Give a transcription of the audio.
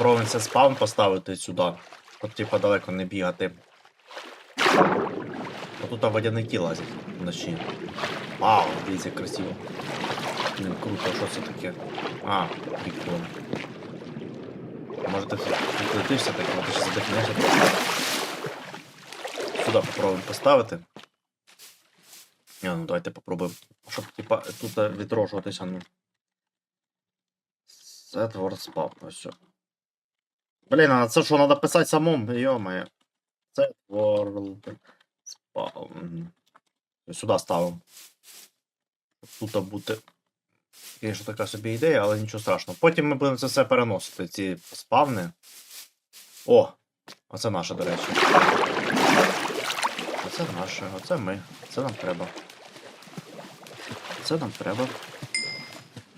попробуємо це спаун поставити сюди. Щоб типа далеко не бігати. А тут водяні лазять вночі. Вау, дивіться, красиво. Блін, круто, що це таке? А, прикольно. Може ти відлетишся так, але ти ще задихнешся. Сюди попробуємо поставити. Ні, ну давайте попробуємо. Щоб типа тут відроджуватися, ну. Word spawn, ось все. Блін, а це що, треба писати самому? Йо-моє. Set world spawn. Сюди ставимо. Тут бути. Звісно, така собі ідея, але нічого страшного. Потім ми будемо це все переносити, ці спавни. О! Оце наше, до речі. Оце наше, оце ми. Це нам треба. Це нам треба.